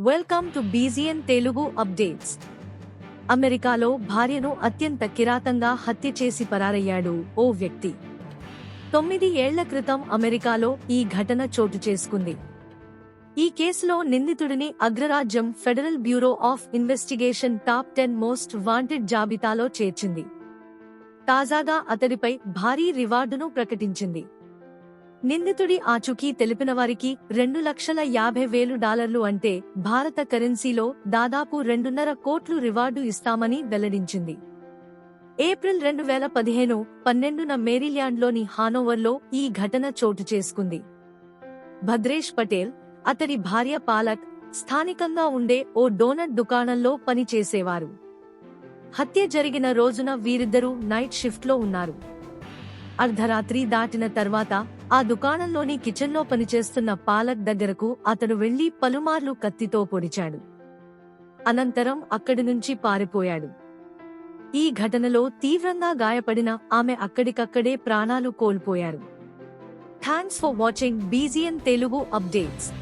Welcome to బీజియన్ Telugu updates అమెరికాలో భార్యను అత్యంత కిరాతంగా హత్య చేసి పరారయ్యాడు ఓ వ్యక్తి. తొమ్మిది ఏళ్ళ క్రితం అమెరికాలో ఈ ఘటన చోటు చేసుకుంది. ఈ కేసులో నిందితుడిని అగ్రరాజ్యం federal bureau of investigation top ten most wanted జాబితాలో చేర్చింది. తాజాగా అతడిపై భారీ రివార్డును ప్రకటించింది. నిందితుడి ఆచూకీ తెలిపిన వారికి రెండు లక్షల యాభై వేలు డాలర్లు అంటే భారత కరెన్సీలో దాదాపు రెండున్నర కోట్లు రివార్డు ఇస్తామని వెల్లడించింది. ఏప్రిల్ రెండు వేల పదిహేను పన్నెండున మేరీల్యాండ్లోని హానోవర్లో ఈ ఘటన చోటు చేసుకుంది. భద్రేష్ పటేల్ అతడి భార్య పాలక్ స్థానికంగా ఉండే ఓ డోనట్ దుకాణంలో పనిచేసేవారు. హత్య జరిగిన రోజున వీరిద్దరూ నైట్ షిఫ్ట్లో ఉన్నారు. అర్ధరాత్రి దాటిన తర్వాత ఆ దుకాణంలోని కిచెన్లో పనిచేస్తున్న పాలక్ దగ్గరకు అతడు వెళ్ళి పలుమార్లు కత్తితో పొడిచాడు. అనంతరం అక్కడి నుంచి పారిపోయాడు. ఈ ఘటనలో తీవ్రంగా గాయపడిన ఆమె అక్కడికక్కడే ప్రాణాలు కోల్పోయారు. థ్యాంక్స్ ఫర్ వాచింగ్ బీజియన్ తెలుగు అప్డేట్స్